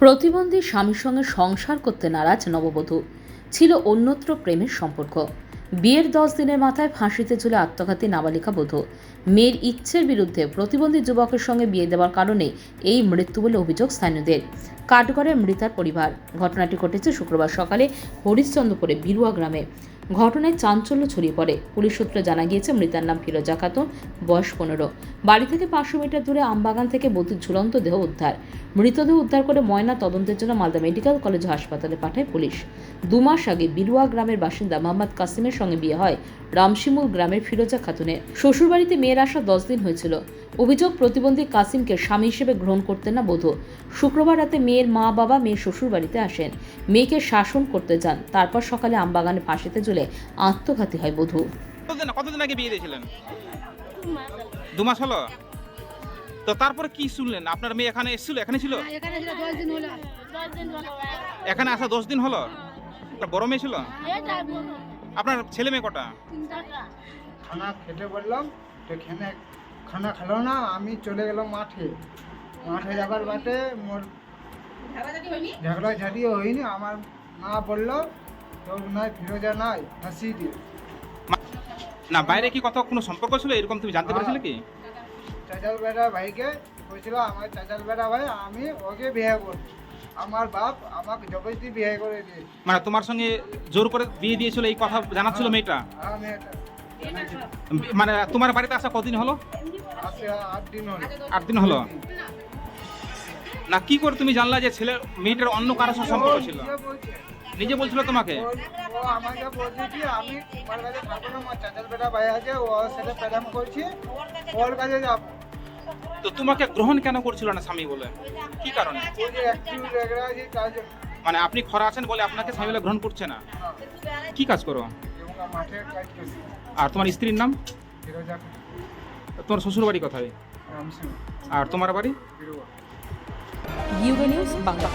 প্রতিবন্ধী স্বামীর সঙ্গে সংসার করতে নারাজ নববধূ। ছিল অন্যত্র প্রেমের সম্পর্ক। বিয়ের দশ দিনের মাথায় ফাঁসিতে ঝুলে আত্মঘাতী নাবালিকা বধূ। মেয়ের ইচ্ছের বিরুদ্ধে প্রতিবন্ধী যুবকের সঙ্গে বিয়ে দেওয়ার কারণে এই মৃত্যু বলে অভিযোগ স্থানীয়দের। কাঠগড়ের মৃতার পরিবার। ঘটনাটি ঘটেছে শুক্রবার সকালে হরিশ্চন্দ্রপুরে বিরুয়া গ্রামে। ঘটনায় চাঞ্চল্য ছড়িয়ে পড়ে। পুলিশ সূত্রে জানা গিয়েছে, মৃতার নাম ফিরোজা খাতুন, বয়স পনেরো। বাড়ি থেকে পাঁচশো মিটার দূরে আমবাগান থেকে বধূর ঝুলন্ত দেহ উদ্ধার। মৃতদেহ উদ্ধার করে ময়না তদন্তের জন্য মালদা মেডিকেল কলেজ হাসপাতালে পাঠায় পুলিশ। দু মাস আগে বিরুয়া গ্রামের বাসিন্দা মোহাম্মদ কাসিমের সঙ্গে বিয়ে হয় রামশিমুল গ্রামের ফিরোজা খাতুনের। শ্বশুরবাড়িতে মেয়ের আসা দশ দিন হয়েছিল। অভিযোগ প্রতিবন্ধী কাসিমকে স্বামী হিসেবে গ্রহণ করতেন না বধূ। শুক্রবার রাতে মেয়ের মা বাবা মেয়ের শ্বশুর বাড়িতে আসেন। মেয়েকে শাসন করতে যান। তারপর সকালে আমবাগানে ফাঁসিতে ঝুলে আত্মঘাতী হয় বধূ। কতদিন কতদিন আগে বিয়ে দিয়েছিলেন? দু মাস হলো? তো তারপরে কি শুনলেন? আপনার মেয়ে এখানে এসেছিল? এখানে ছিল? হ্যাঁ, এখানে ছিল দশ দিন হলো। এখানে আসা দশ দিন হলো? একটা বড় মেয়ে ছিল? আপনার ছেলে মেয়ে কটা? খানা খেতে বললাম খেনে খেলো না আমি চলে গেলাম মাঠে। মাঠে যাবার বাটে মোর ঝগড়া ঝাঁটিও হয়নি আমার মা বলল তোর নাই ফিরোজা নাই হাসি দিয়ে না বাইরে কি কত কোনো সম্পর্ক ছিল? এরকম তুমি জানতে পেরেছিলে কি? চাচাল বেড়া ভাইকে বলছিল আমার চাচাল বেড়া ভাই আমি ওকে বিয়ে করব। আমার বাপ আমাকে জবরদস্তি বিয়ে করে দিয়ে মানে তোমার সঙ্গে জোর করে বিয়ে দিয়েছিল এই কথা জানাচ্ছিল মেয়েটা? আমি এটা মানে তোমার বাড়িতে আসা কদিন হলো? আট দিন হলো। না কি করে তুমি জানলা যে ছেলে মেয়েটার অন্য কারোর সাথে সম্পর্ক ছিল? নিজে বলছিল তোমাকে? ও আমাকে বলছে কি আমি তোমার কাছে থাকব না আমার চাচাল বেটা ভাই আছে ও ওর সাথে প্রেম করছি ওর কাছে যাব। তো তোমাকে গ্রহণ কেন করছিল না স্বামী বলে? কি কারণে? মানে আপনি খরা আছেন বলে আপনাকে স্বামী বলে গ্রহণ করছে না? হ্যাঁ, কি কাজ করো? আর তোমার স্ত্রীর নাম? তোমার শ্বশুর বাড়ি কোথায়? আর তোমার বাড়ি? ইউগে নিউজ বাংলা